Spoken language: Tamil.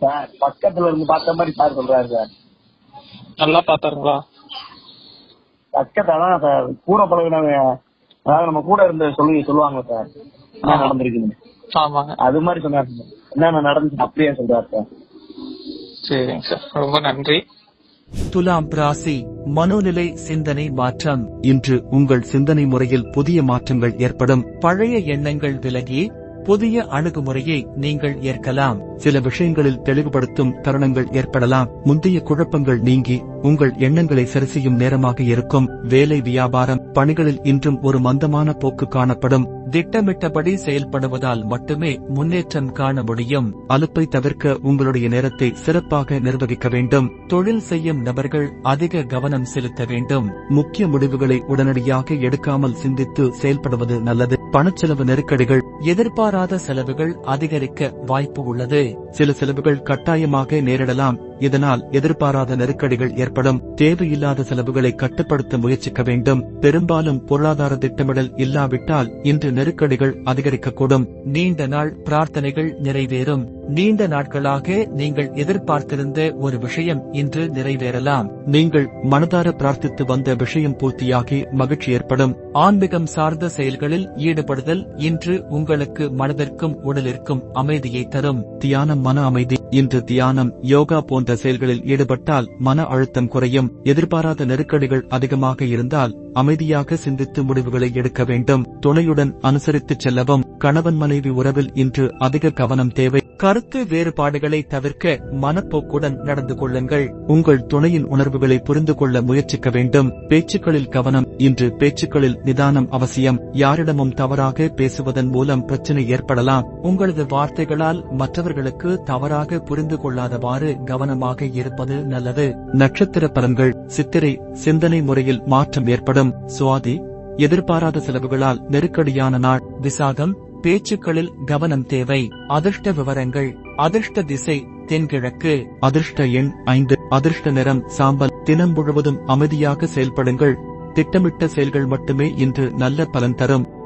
சார் பக்கத்துல இருந்து பார்த்த மாதிரி சார் சொல்றாரு சார். நல்லா பார்த்தாருங்களா? பக்கத்துல தான் சார் கூட பழகினவங்க அதாவது நம்ம கூட இருந்த சொல்லி சொல்லுவாங்க சார் என்ன நடந்திருக்குன்னு ஆமாங்க. அது மாதிரி சொன்னார் சார். என்னென்ன நடந்துச்சு அப்படியே சொல்றாரு சார். சரிங்க சார். ரொம்ப நன்றி. துலாம் ராசி மனோநிலை சிந்தனை மாற்றம். இன்று உங்கள் சிந்தனை முறையில் புதிய மாற்றங்கள் ஏற்படும். பழைய எண்ணங்கள் விலகி புதிய அணுகுமுறையை நீங்கள் ஏற்கலாம். சில விஷயங்களில் தெளிவுபடுத்தும் தருணங்கள் ஏற்படலாம். முந்தைய குழப்பங்கள் நீங்கி உங்கள் எண்ணங்களை சரிசெய்யும் நேரமாக இருக்கும். வேலை வியாபாரம் பணிகளில் இன்றும் ஒரு மந்தமான போக்கு காணப்படும். திட்டமிட்டபடி செயல்படுவதால் மட்டுமே முன்னேற்றம் காண முடியும். அலுப்பை தவிர்க்க உங்களுடைய நேரத்தை சிறப்பாக நிர்வகிக்க வேண்டும். தொழில் செய்யும் நபர்கள் அதிக கவனம் செலுத்த வேண்டும். முக்கிய முடிவுகளை உடனடியாக எடுக்காமல் சிந்தித்து செயல்படுவது நல்லது. பணச்செலவு நெருக்கடிகள் எதிர்பாராத செலவுகள் அதிகரிக்க வாய்ப்பு உள்ளது. சில செலவுகள் கட்டாயமாக நேரிடலாம். இதனால் எதிர்பாராத நெருக்கடிகள் ஏற்படும். தேவையில்லாத செலவுகளை கட்டுப்படுத்த முயற்சிக்க வேண்டும். பெரும்பாலும் பொருளாதார திட்டமிடல் இல்லாவிட்டால் இன்று நெருக்கடிகள் அதிகரிக்கக்கூடும். நீண்ட நாள் பிரார்த்தனைகள் நிறைவேறும். நீண்ட நாட்களாக நீங்கள் எதிர்பார்த்திருந்த ஒரு விஷயம் இன்று நிறைவேறலாம். நீங்கள் மனதார பிரார்த்தித்து வந்த விஷயம் பூர்த்தியாகி மகிழ்ச்சி ஏற்படும். ஆன்மீகம் சார்ந்த செயல்களில் ஈடுபடுதல் இன்று உங்களுக்கு மனதிற்கும் உடலிற்கும் அமைதியை தரும். தியானம் மன அமைதி இன்று தியானம் யோகா போன்ற செயல்களில் ஈடுபட்டால் மன அழுத்தம் குறையும். எதிர்பாராத நெருக்கடிகள் அதிகமாக இருந்தால் அமைதியாக சிந்தித்து முடிவுகளை எடுக்க வேண்டும். துணையுடன் அனுசரித்துச் செல்லவும். கணவன் மனைவி உறவில் இன்று அதிக கவனம் தேவை. கருத்து வேறுபாடுகளை தவிர்க்க மனப்போக்குடன் நடந்து கொள்ளுங்கள். உங்கள் துணையின் உணர்வுகளை புரிந்து கொள்ள முயற்சிக்க வேண்டும். பேச்சுக்களில் கவனம் இன்று பேச்சுக்களில் நிதானம் அவசியம். யாரிடமும் தவறாக பேசுவதன் மூலம் பிரச்சனை ஏற்படலாம். உங்களது வார்த்தைகளால் மற்றவர்களுக்கு தவறாக புரிந்து கொள்ளாதவாறு கவனமாக இருப்பது நல்லது. நட்சத்திர பலன்கள் சித்திரை சிந்தனை முறையில் மாற்றம் ஏற்படும். சுவாதி எதிர்பாராத செலவுகளால் நெருக்கடியான நாள். விசாகம் பேச்சுக்களில் கவனம் தேவை. அதிர்ஷ்ட விவரங்கள். அதிர்ஷ்ட திசை தென்கிழக்கு. அதிர்ஷ்ட எண் ஐந்து. அதிர்ஷ்ட நிறம் சாம்பல். தினம் முழுவதும் அமைதியாக செயல்படுங்கள். திட்டமிட்ட செயல்கள் மட்டுமே இன்று நல்ல பலன் தரும்.